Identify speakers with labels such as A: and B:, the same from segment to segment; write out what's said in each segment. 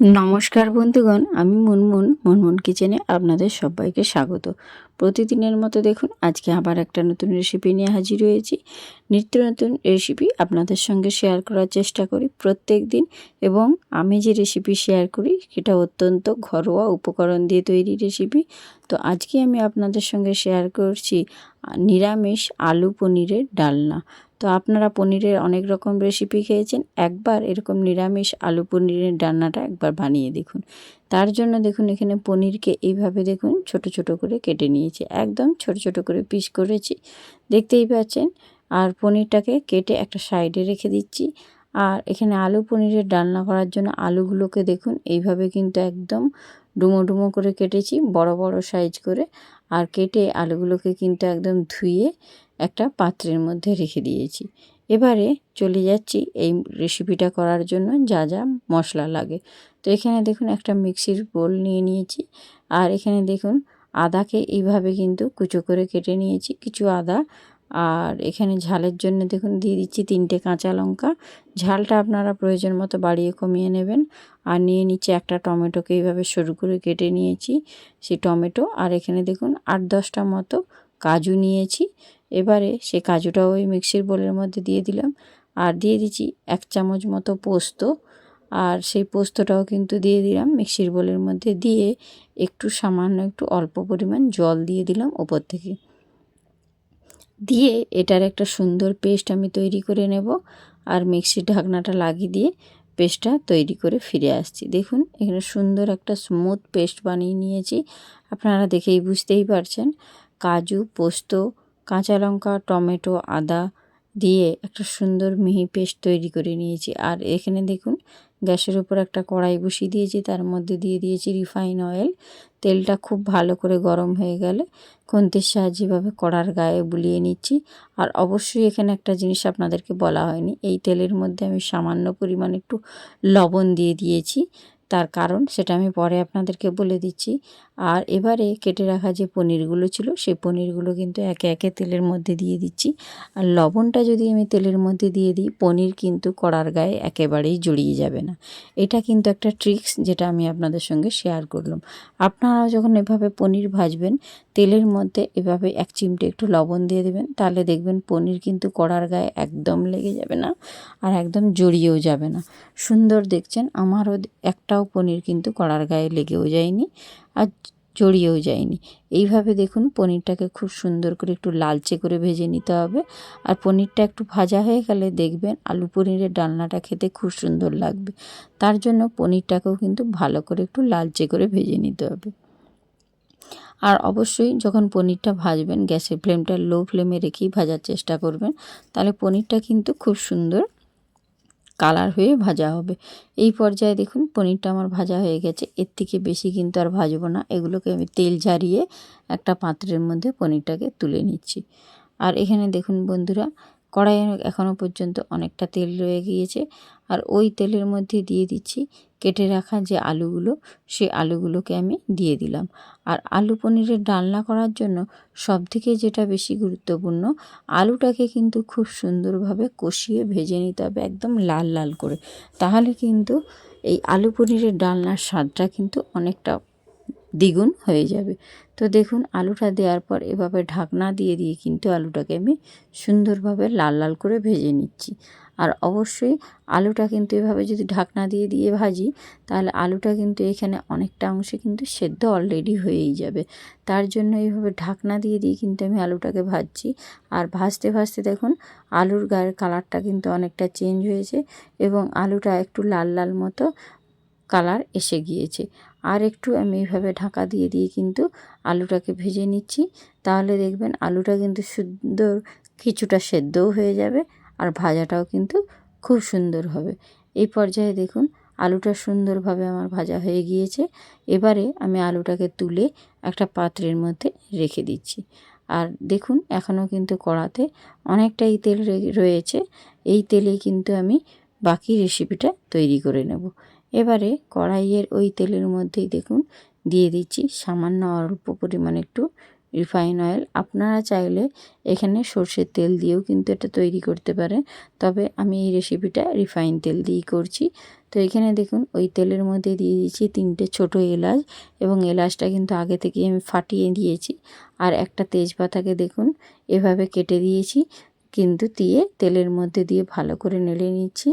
A: নমস্কার বন্ধুগণ, আমি মুনমুন মুনমুন কিচেনে আপনাদের সবাইকে স্বাগত। প্রতিদিনের মতো দেখুন, আজকে আবার একটা নতুন রেসিপি নিয়ে হাজির হয়েছি। নিত্য নতুন রেসিপি আপনাদের সঙ্গে শেয়ার করার চেষ্টা করি প্রত্যেক দিন এবং আমি যে রেসিপি শেয়ার করি, সেটা অত্যন্ত ঘরোয়া উপকরণ দিয়ে তৈরি রেসিপি তো আজকে আমি আপনাদের সঙ্গে শেয়ার করছি নিরামিষ আলু পনিরের ডালনা। তো আপনারা পনিরের অনেক রকম রেসিপি খেয়েছেন। একবার এরকম নিরামিষ আলু পনিরের ডান্নাটা একবার বানিয়ে দেখুন। তার জন্য দেখুন এখানে পনিরকে এইভাবে দেখুন ছোট ছোট করে কেটে নিয়েছি। একদম ছোট ছোট করে পিস করেছি। দেখতেই পাচ্ছেন? আর পনিরটাকে কেটে একটা সাইডে রেখে দিচ্ছি। আর এখানে আলু পনিরের ডালনা করার জন্য আলুগুলোকে দেখুন এইভাবে কিন্তু একদম ডুমো ডুমো করে কেটেছি, বড় বড় সাইজ করে। আর কেটে আলুগুলোকে কিন্তু একদম ধুয়ে একটা পাত্রের মধ্যে রেখে দিয়েছি। এবারে চলে যাচ্ছি এই রেসিপিটা করার জন্য, যা যা মশলা লাগে। তো এখানে দেখুন একটা মিক্সির বোল নিয়ে নিয়েছি। আর এখানে দেখুন আদাকে এইভাবে কিন্তু কুচো করে কেটে নিয়েছি, কিছু আদা। আর এখানে ঝালের জন্য দেখুন দিয়ে দিচ্ছি তিনটে কাঁচা লঙ্কা। ঝালটা আপনারা প্রয়োজন মতো বাড়িয়ে কমিয়ে নেবেন। আর নিয়ে নিচ্ছি একটা টমেটোকে এইভাবে সরু করে কেটে নিয়েছি, সেই টমেটো। আর এখানে দেখুন আট দশটা মতো কাজু নিয়েছি। এবারে সে কাজুটাও ওই মিক্সির বোলের মধ্যে দিয়ে দিলাম। আর দিয়ে দিচ্ছি এক চামচ মতো পোস্ত। আর সেই পোস্তটাও কিন্তু দিয়ে দিলাম মিক্সির বোলের মধ্যে দিয়ে একটু সামান্য একটু অল্প পরিমাণ জল দিয়ে দিলাম ওপর থেকে। দিয়ে এটার একটা সুন্দর পেস্ট আমি তৈরি করে নেব আর মিক্সির ঢাকনাটা লাগিয়ে দিয়ে পেস্টটা তৈরি করে ফিরে আসছি। দেখুন, এখানে সুন্দর একটা স্মুথ পেস্ট বানিয়ে নিয়েছি। আপনারা দেখেই বুঝতেই পারছেন, কাজু, পোস্ত কাঁচা লঙ্কা, টমেটো, আদা দিয়ে একটা সুন্দর মিহি পেস্ট তৈরি করে নিয়েছি। আর এখানে দেখুন, গ্যাসের উপর একটা কড়াই বসিয়ে দিয়েছি, তার মধ্যে দিয়ে দিয়েছি রিফাইন অয়েল। তেলটা খুব ভালো করে গরম হয়ে গেলে খুন্তির সাহায্যেভাবে কড়ার গায়ে বুলিয়ে নিচ্ছি। আর অবশ্যই এখানে একটা জিনিস আপনাদেরকে বলা হয়নি, এই তেলের মধ্যে আমি সামান্য পরিমাণ একটু লবণ দিয়ে দিয়েছি। তার কারণ সেটা আমি পরে আপনাদেরকে বলে দিচ্ছি। আর এবারে কেটে রাখা যে পনিরগুলো ছিল সেই পনিরগুলো কিন্তু একে একে তেলের মধ্যে দিয়ে দিচ্ছি। আর লবণটা যদি আমি তেলের মধ্যে দিয়ে দিই, পনির কিন্তু কড়ার গায়ে একেবারেই জড়িয়ে যাবে না। এটা কিন্তু একটা ট্রিক্স যেটা আমি আপনাদের সঙ্গে শেয়ার করলাম। আপনারা যখন এভাবে পনির ভাজবেন, তেলের মধ্যে এভাবে এক চিমটে একটু লবণ দিয়ে দেবেন, তাহলে দেখবেন পনির কিন্তু কড়ার গায়ে একদম লেগে যাবে না আর একদম জড়িয়েও যাবে না। সুন্দর দেখছেন, আমারও একটাও পনির কিন্তু কড়ার গায়ে লেগেও যায়নি আর জড়িয়েও যায়নি। এইভাবে দেখুন পনিরটাকে খুব সুন্দর করে একটু লালচে করে ভেজে নিতে হবে আর পনিরটা একটু ভাজা হয়ে গেলে দেখবেন আলু পনিরের ডালনাটা খেতে খুব সুন্দর লাগবে। তার জন্য পনিরটাকেও কিন্তু ভালো করে একটু লালচে করে ভেজে নিতে হবে। আর অবশ্যই যখন পনিরটা ভাজবেন, গ্যাসের ফ্লেমটা লো ফ্লেমে রেখেই ভাজার চেষ্টা করবেন, তাহলে পনিরটা কিন্তু খুব সুন্দর কালার হয়ে ভাজা হবে। এই পর্যায়ে দেখুন, পনিরটা আমার ভাজা হয়ে গেছে। এর থেকে বেশি কিন্তু আর ভাজবো না। এগুলোকে আমি তেল ঝারিয়ে একটা পাত্রের মধ্যে পনিরটাকে তুলে নিচ্ছি। আর এখানে দেখুন বন্ধুরা কড়াইয়ে এখনও পর্যন্ত অনেকটা তেল রয়ে গিয়েছে। আর ওই তেলের মধ্যে দিয়ে দিচ্ছি, কেটে রাখা যে আলুগুলো, সেই আলুগুলোকে আমি দিয়ে দিলাম। আর আলু পনিরের ডালনা করার জন্য সব থেকে যেটা বেশি গুরুত্বপূর্ণ, আলুটাকে কিন্তু খুব সুন্দরভাবে কষিয়ে ভেজে নিতে হবে একদম লাল লাল করে। তাহলে কিন্তু এই আলু পনিরের ডালনার স্বাদটা কিন্তু অনেকটা দ্বিগুণ হয়ে যাবে। তো দেখুন, আলুটা দেওয়ার পর এভাবে ঢাকনা দিয়ে দিয়ে কিন্তু আলুটাকে আমি সুন্দরভাবে লাল লাল করে ভেজে নিচ্ছি। আর অবশ্যই আলুটা কিন্তু এভাবে যদি ঢাকনা দিয়ে দিয়ে ভাজি, তাহলে আলুটা কিন্তু এখানে অনেকটা অংশে কিন্তু সেদ্ধ অলরেডি হয়েই যাবে। তার জন্য এইভাবে ঢাকনা দিয়ে দিয়ে কিন্তু আমি আলুটাকে ভাজছি। আর ভাজতে ভাজতে দেখুন, আলুর গায়ের কালারটা কিন্তু অনেকটা চেঞ্জ হয়েছে এবং আলুটা একটু লাল লাল মতো কালার এসে গিয়েছে। আর একটু আমি এইভাবে ঢাকা দিয়ে দিয়ে কিন্তু আলুটাকে ভেজে নিচ্ছি। তাহলে দেখবেন আলুটা কিন্তু সুন্দর কিছুটা সেদ্ধও হয়ে যাবে আর ভাজাটাও কিন্তু খুব সুন্দর হবে। এই পর্যায়ে দেখুন আলুটা সুন্দরভাবে আমার ভাজা হয়ে গিয়েছে। এবারে আমি আলুটাকে তুলে একটা পাত্রের মধ্যে রেখে দিচ্ছি। আর দেখুন এখনও কিন্তু কড়াতে অনেকটাই তেল রয়েছে। এই তেলেই কিন্তু আমি বাকি রেসিপিটা তৈরি করে নেব। এবারে কড়াইয়ের ওই তেলের মধ্যেই দেখুন, দিয়ে দিচ্ছি সামান্য অল্প পরিমাণ একটু রিফাইন অয়েল। আপনারা চাইলে এখানে সর্ষের তেল দিয়েও কিন্তু এটা তৈরি করতে পারেন, তবে আমি এই রেসিপিটা রিফাইন তেল দিয়েই করছি। তো এখানে দেখুন, ওই তেলের মধ্যে দিয়ে দিয়েছি তিনটে ছোট এলাচ এবং এলাচটা কিন্তু আগে থেকে আমি ফাটিয়ে দিয়েছি। আর একটা তেজপাতাকে দেখুন, এভাবে কেটে দিয়েছি। কিন্তু দিয়ে তেলের মধ্যে দিয়ে ভালো করে নেড়ে নিচ্ছি।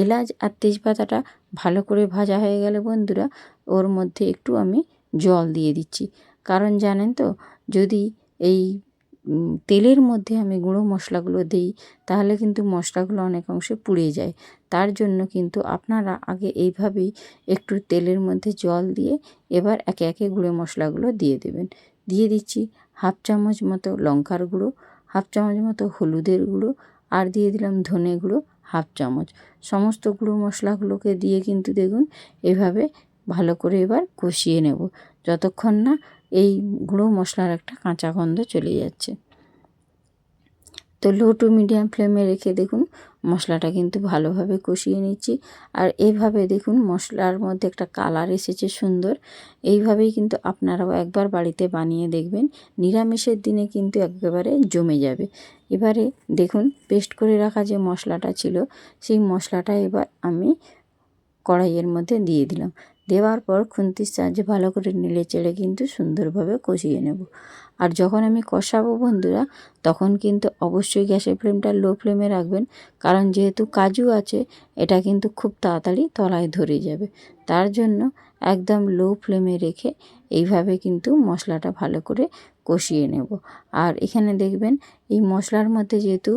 A: এলাচ আর তেজপাতাটা ভালো করে ভাজা হয়ে গেলে বন্ধুরা। ওর মধ্যে একটু আমি জল দিয়ে দিচ্ছি। কারণ জানেন তো, যদি এই তেলের মধ্যে আমি গুঁড়ো মশলাগুলো দিই, তাহলে কিন্তু মশলাগুলো অনেক অংশে পুড়ে যায়। তার জন্য কিন্তু আপনারা আগে এইভাবেই একটু তেলের মধ্যে জল দিয়ে এবার একে একে গুঁড়ো মশলাগুলো দিয়ে দেবেন। দিয়ে দিচ্ছি হাফ চামচ মতো লঙ্কার গুঁড়ো। হাফ চামচ মতো হলুদের গুঁড়ো আর দিয়ে দিলাম ধনে গুঁড়ো হাফ চামচ। সমস্ত গুঁড়ো মশলাগুলোকে দিয়ে কিন্তু দেখুন এভাবে ভালো করে এবার কষিয়ে নেব। যতক্ষণ না এই গুঁড়ো মশলার একটা কাঁচা গন্ধ চলে যাচ্ছে। তো লো টু মিডিয়াম ফ্লেমে রেখে দেখুন মশলাটা কিন্তু ভালোভাবে কষিয়ে নিচ্ছি। আর এইভাবে দেখুন মশলার মধ্যে একটা কালার এসেছে সুন্দর। এইভাবেই কিন্তু আপনারাও একবার বাড়িতে বানিয়ে দেখবেন। নিরামিষের দিনে কিন্তু একেবারে জমে যাবে। এবারে দেখুন পেস্ট করে রাখা যে মশলাটা ছিল, সেই মশলাটা এবার আমি কড়াইয়ের মধ্যে দিয়ে দিলাম। দেওয়ার পর খুন্তির সাহায্যে ভালো করে নেড়ে চেড়ে কিন্তু সুন্দরভাবে কষিয়ে নেব। আর যখন আমি কষাবো বন্ধুরা, তখন কিন্তু অবশ্যই গ্যাসের ফ্লেমটা লো ফ্লেমে রাখবেন। কারণ যেহেতু কাজু আছে, এটা কিন্তু খুব তাড়াতাড়ি তলায় ধরে যাবে। তার জন্য একদম লো ফ্লেমে রেখে এইভাবে কিন্তু মশলাটা ভালো করে কষিয়ে নেব। আর এখানে দেখবেন, এই মশলার মধ্যে যেহেতু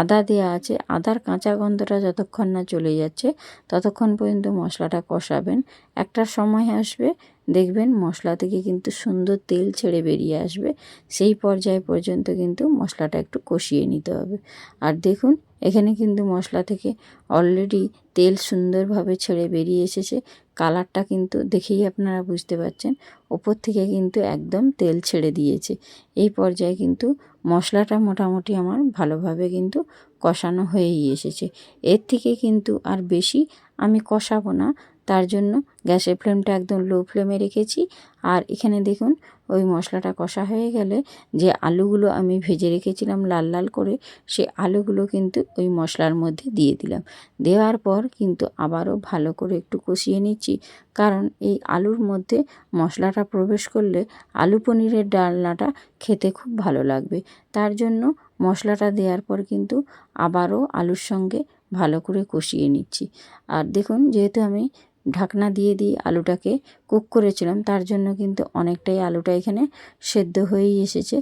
A: আদা দেওয়া আছে, আদার কাঁচা গন্ধটা যতক্ষণ না চলে যাচ্ছে, ততক্ষণ পর্যন্ত মশলাটা কষাবেন। একটা সময় আসবে, দেখবেন মশলা থেকে কিন্তু সুন্দর তেল ছেড়ে বেরিয়ে আসবে। সেই পর্যায় পর্যন্ত কিন্তু মশলাটা একটু কষিয়ে নিতে হবে। আর দেখুন, এখানে কিন্তু মশলা থেকে অলরেডি তেল সুন্দরভাবে ছেড়ে বেরিয়ে এসেছে। কালারটা কিন্তু দেখেই আপনারা বুঝতে পারছেন। ওপর থেকে কিন্তু একদম তেল ছেড়ে দিয়েছে। এই পর্যায়ে কিন্তু মশলাটা মোটামুটি আমার ভালোভাবে কিন্তু কষানো হয়েই এসেছে। এর থেকে কিন্তু আর বেশি আমি কষাবো না। তার জন্য গ্যাসের ফ্লেমটা একদম লো ফ্লেমে রেখেছি। আর এখানে দেখুন ওই মশলাটা কষা হয়ে গেলে যে আলুগুলো আমি ভেজে রেখেছিলাম লাল লাল করে, সে আলুগুলো কিন্তু ওই মশলার মধ্যে দিয়ে দিলাম। দেওয়ার পর কিন্তু আবারও ভালো করে একটু কষিয়ে নিচ্ছি। কারণ এই আলুর মধ্যে মশলাটা প্রবেশ করলে আলু পনিরের ডালনাটা খেতে খুব ভালো লাগবে। তার জন্য মশলাটা দেওয়ার পর কিন্তু আবারও আলুর সঙ্গে ভালো করে কষিয়ে নিচ্ছি। আর দেখুন, যেহেতু আমি ঢাকনা দিয়ে দিয়ে আলুটাকে কুক করেছিলাম, তার জন্য কিন্তু অনেকটাই আলুটা এখানে সেদ্ধ হয়েই এসেছে।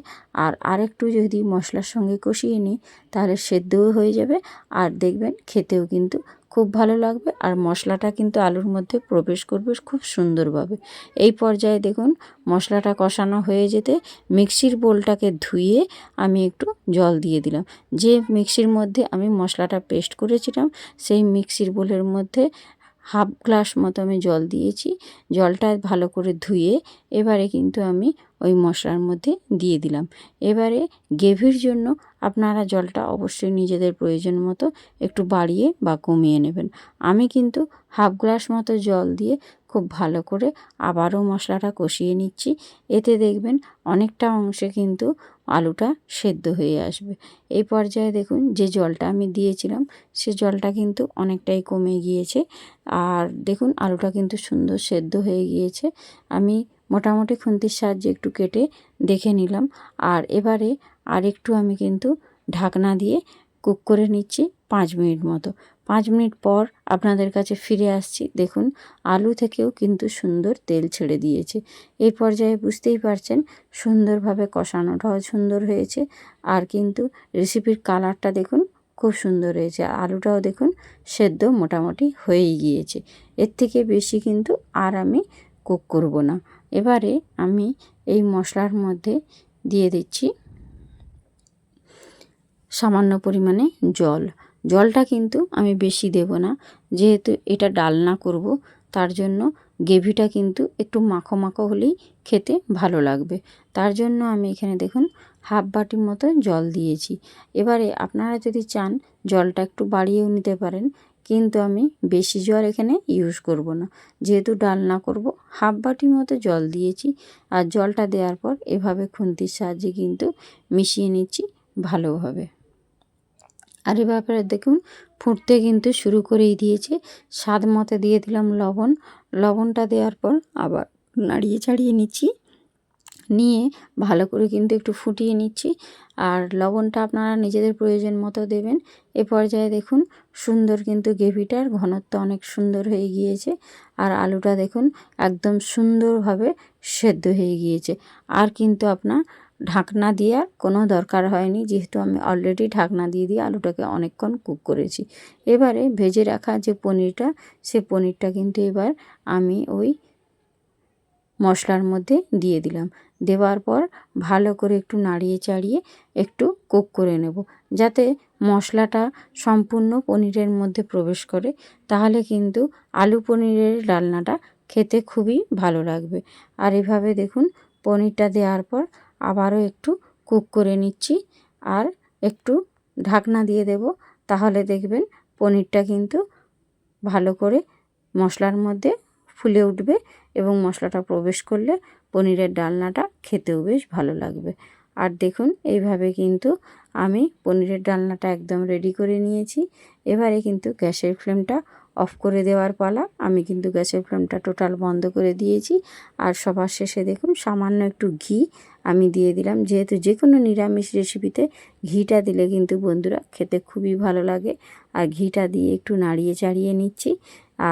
A: আর আরেকটু যদি মশলার সঙ্গে কষিয়ে নিই, তাহলে সেদ্ধও হয়ে যাবে। আর দেখবেন খেতেও কিন্তু খুব ভালো লাগবে। আর মশলাটা কিন্তু আলুর মধ্যে প্রবেশ করবে খুব সুন্দরভাবে। এই পর্যায়ে দেখুন মশলাটা কষানো হয়ে যেতে মিক্সির বোলটাকে ধুয়ে আমি একটু জল দিয়ে দিলাম। যে মিক্সির মধ্যে আমি মশলাটা পেস্ট করেছিলাম, সেই মিক্সির বোলের মধ্যে হাফ গ্লাস মতো আমি জল দিয়েছি। জলটা ভালো করে ধুয়ে এবারে কিন্তু আমি ওই মশলার মধ্যে দিয়ে দিলাম। এবারে গ্রেভির জন্য আপনারা জলটা অবশ্যই নিজেদের প্রয়োজন মতো একটু বাড়িয়ে বা কমিয়ে নেবেন। আমি কিন্তু হাফ গ্লাস মতো জল দিয়ে খুব ভালো করে আবারও মশলাটা কষিয়ে নিচ্ছি। এতে দেখবেন অনেকটা অংশে কিন্তু আলুটা সেদ্ধ হয়ে আসবে। এই পর্যায়ে দেখুন যে জলটা আমি দিয়েছিলাম, সে জলটা কিন্তু অনেকটাই কমে গিয়েছে। আর দেখুন আলুটা কিন্তু সুন্দর সেদ্ধ হয়ে গিয়েছে। আমি মোটামুটি খুন্তির সাহায্যে একটু কেটে দেখে নিলাম। আর এবারে আরেকটু আমি কিন্তু ঢাকনা দিয়ে কুক করে নিচ্ছি পাঁচ মিনিট মতো। পাঁচ মিনিট পর আপনাদের কাছে ফিরে আসছি। দেখুন, আলু থেকেও কিন্তু সুন্দর তেল ছেড়ে দিয়েছে। এই পর্যায়ে বুঝতেই পারছেন, সুন্দরভাবে কষানোটাও সুন্দর হয়েছে। আর কিন্তু রেসিপির কালারটা দেখুন, খুব সুন্দর হয়েছে। আলুটাও দেখুন, সেদ্ধ মোটামুটি হয়েই গিয়েছে। এর থেকে বেশি কিন্তু আর আমি কুক করব না। এবারে আমি এই মশলার মধ্যে দিয়ে দিচ্ছি সামান্য পরিমাণে জল। জলটা কিন্তু আমি বেশি দেব না। যেহেতু এটা ডালনা করব, তার জন্য গ্রেভিটা কিন্তু একটু মাখো মাখো হলেই খেতে ভালো লাগবে। তার জন্য আমি এখানে দেখুন হাফ বাটির মতো জল দিয়েছি। এবারে আপনারা যদি চান জলটা একটু বাড়িয়েও নিতে পারেন, কিন্তু আমি বেশি জল এখানে ইউজ করব না। যেহেতু ডালনা করব, হাফ বাটির মতো জল দিয়েছি আর জলটা দেওয়ার পর এভাবে খুন্তির সাহায্যে কিন্তু মিশিয়ে নিচ্ছি ভালোভাবে। আর ব্যাপারে দেখুন, ফুটতে কিন্তু শুরু করেই দিয়েছে। স্বাদ মতো দিয়ে দিলাম লবণ। লবণটা দেওয়ার পর আবার নাড়িয়ে চাড়িয়ে নিচ্ছি। নিয়ে ভালো করে কিন্তু একটু ফুটিয়ে নিচ্ছি। আর লবণটা আপনারা নিজেদের প্রয়োজন মতো দেবেন। এ পর্যায়ে দেখুন, সুন্দর কিন্তু গ্রেভিটার ঘনত্ব অনেক সুন্দর হয়ে গিয়েছে। আর আলুটা দেখুন, একদম সুন্দরভাবে সেদ্ধ হয়ে গিয়েছে। আর কিন্তু আপনার ঢাকনা দেওয়ার কোনো দরকার হয়নি। যেহেতু আমি অলরেডি ঢাকনা দিয়ে দিয়ে আলুটাকে অনেকক্ষণ কুক করেছি। এবারে ভেজে রাখা যে পনিরটা, সে পনিরটা কিন্তু এবার আমি ওই মশলার মধ্যে দিয়ে দিলাম। দেওয়ার পর ভালো করে একটু নাড়িয়ে চাড়িয়ে একটু কুক করে নেব। যাতে মশলাটা সম্পূর্ণ পনিরের মধ্যে প্রবেশ করে, তাহলে কিন্তু আলু পনিরের রান্নাটা খেতে খুবই ভালো লাগবে। আর এভাবে দেখুন, পনিরটা দেওয়ার পর আবারও একটু কুক করে নিচ্ছি আর একটু ঢাকনা দিয়ে দেব। তাহলে দেখবেন পনিরটা কিন্তু ভালো করে মশলার মধ্যে ফুলে উঠবে এবং মশলাটা প্রবেশ করলে পনিরের ডালনাটা খেতেও বেশ ভালো লাগবে। আর দেখুন, এইভাবে কিন্তু আমি পনিরের ডালনাটা একদম রেডি করে নিয়েছি। এবারে কিন্তু গ্যাসের ফ্লেমটা অফ করে দেওয়ার পালা। আমি কিন্তু গ্যাসের ফ্লেমটা টোটাল বন্ধ করে দিয়েছি। আর সবার শেষে দেখুন, সামান্য একটু ঘি আমি দিয়ে দিলাম। যেহেতু যে কোনো নিরামিষ রেসিপিতে ঘিটা দিলে কিন্তু বন্ধুরা খেতে খুবই ভালো লাগে। আর ঘিটা দিয়ে একটু নাড়িয়ে চাড়িয়ে নিচ্ছি।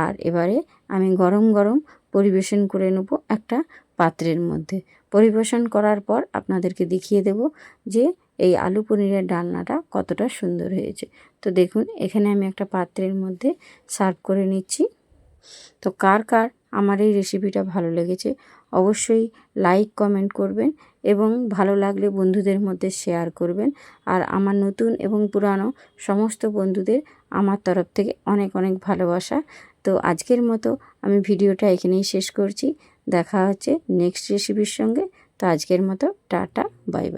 A: আর এবারে আমি গরম গরম পরিবেশন করে নেব একটা পাত্রের মধ্যে। পরিবেশন করার পর আপনাদেরকে দেখিয়ে দেব যে এই আলু পনিরের ডালনাটা কতটা সুন্দর হয়েছে। তো দেখুন, এখানে আমি একটা পাত্রের মধ্যে সার্ভ করে নিচ্ছি। তো কার কার আমার এই রেসিপিটা ভালো লেগেছে, অবশ্যই লাইক কমেন্ট করবেন। এবং ভালো লাগলে বন্ধুদের মধ্যে শেয়ার করবেন। আর আমার নতুন এবং পুরানো সমস্ত বন্ধুদের আমার তরফ থেকে অনেক অনেক ভালোবাসা। তো আজকের মতো আমি ভিডিওটা এখানেই শেষ করছি। দেখা হচ্ছে নেক্সট রেসিপির সঙ্গে। তো আজকের মতো টাটা বাই বাই